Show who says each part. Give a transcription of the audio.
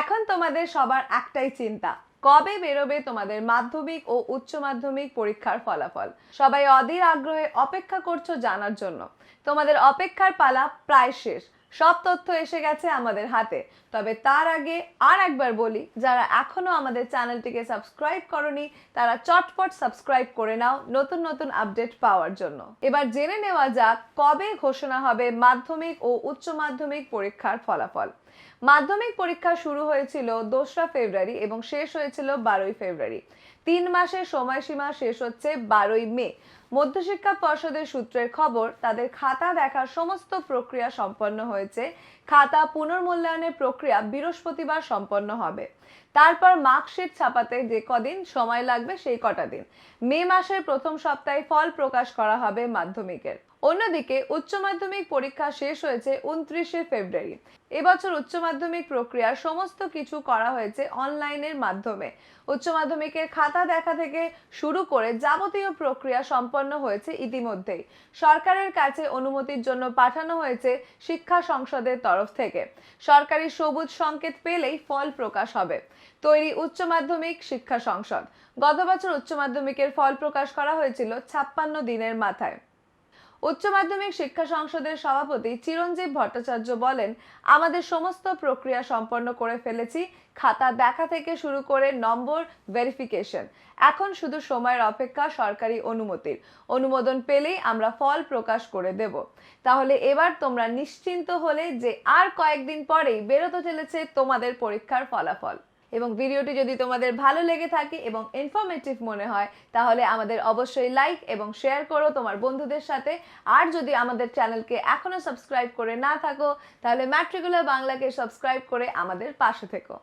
Speaker 1: এখন তোমাদের সবার একটাই চিন্তা, কবে বেরোবে তোমাদের মাধ্যমিক ও উচ্চ মাধ্যমিক পরীক্ষার ফলাফল? সবাই অধীর আগ্রহে অপেক্ষা করছ জানার জন্য। তোমাদের অপেক্ষার পালা প্রায় শেষ। সব তথ্য এসে গেছে আমাদের হাতে। তবে তার আগে আর একবার বলি, যারা এখনও আমাদের চ্যানেলটিকে সাবস্ক্রাইব করনি, তারা চটপট সাবস্ক্রাইব করে নাও নতুন নতুন আপডেট পাওয়ার জন্য। এবার জেনে নেওয়া যাক কবে ঘোষণা হবে মাধ্যমিক ও উচ্চ মাধ্যমিক পরীক্ষার ফলাফল। মাধ্যমিক পরীক্ষা শুরু হয়েছিল দোসরা ফেব্রুয়ারি এবং শেষ হয়েছিল বারোই ফেব্রুয়ারি। তিন মাসের সময়সীমা শেষ হচ্ছে বারোই মে। মধ্যশিক্ষা পর্ষদের সূত্রের খবর, তাদের খাতা দেখার সমস্ত প্রক্রিয়া সম্পন্ন হয়েছে, খাতা পুনর্মূল্যায়নের প্রক্রিয়া বৃহস্পতিবার সম্পন্ন হবে। তারপর মার্কশিট ছাপাতে যে কদিন সময় লাগবে সেই কটা দিন। মে মাসের প্রথম সপ্তাহে ফল প্রকাশ করা হবে মাধ্যমিকের। অন্যদিকে উচ্চ মাধ্যমিক পরীক্ষা শেষ হয়েছে উনত্রিশে ফেব্রুয়ারি। এবছর উচ্চ মাধ্যমিক প্রক্রিয়ার সমস্ত কিছু করা হয়েছে অনলাইনের মাধ্যমে। উচ্চ মাধ্যমিকের খাতা দেখা থেকে শুরু করে যাবতীয় প্রক্রিয়া সম্পন্ন হয়েছে ইতিমধ্যেই। সরকারের কাছে অনুমতির জন্য পাঠানো হয়েছে শিক্ষা সংসদের তরফ থেকে। সরকারি সবুজ সংকেত পেলেই ফল প্রকাশ হবে। তৈরি উচ্চ মাধ্যমিক শিক্ষা সংসদ। গত বছর উচ্চ মাধ্যমিকের ফল প্রকাশ করা হয়েছিল ছাপ্পান্ন দিনের মাথায়। উচ্চ মাধ্যমিক শিক্ষা সংসদের সভাপতি চিরঞ্জীব ভট্টাচার্য বলেন, আমাদের সমস্ত প্রক্রিয়া সম্পন্ন করে ফেলেছি। খাতা দেখা থেকে শুরু করে নম্বর ভেরিফিকেশন এখন শুধু সময়ের অপেক্ষা সরকারি অনুমতির। অনুমোদন পেলেই আমরা ফল প্রকাশ করে দেব। তাহলে এবার তোমরা নিশ্চিন্ত হলে যে আর কয়েকদিন পরেই বেরোতে চলেছে তোমাদের পরীক্ষার ফলাফল। এবং ভিডিওটি যদি তোমাদের ভালো লেগে থাকে এবং ইনফরমেটিভ মনে হয়, তাহলে আমাদের অবশ্যই লাইক এবং শেয়ার করো তোমার বন্ধুদের সাথে। আর যদি আমাদের চ্যানেলকে এখনও সাবস্ক্রাইব করে না থাকো, তাহলে ম্যাট্রিকুলার বাংলাকে সাবস্ক্রাইব করে আমাদের পাশে থেকো।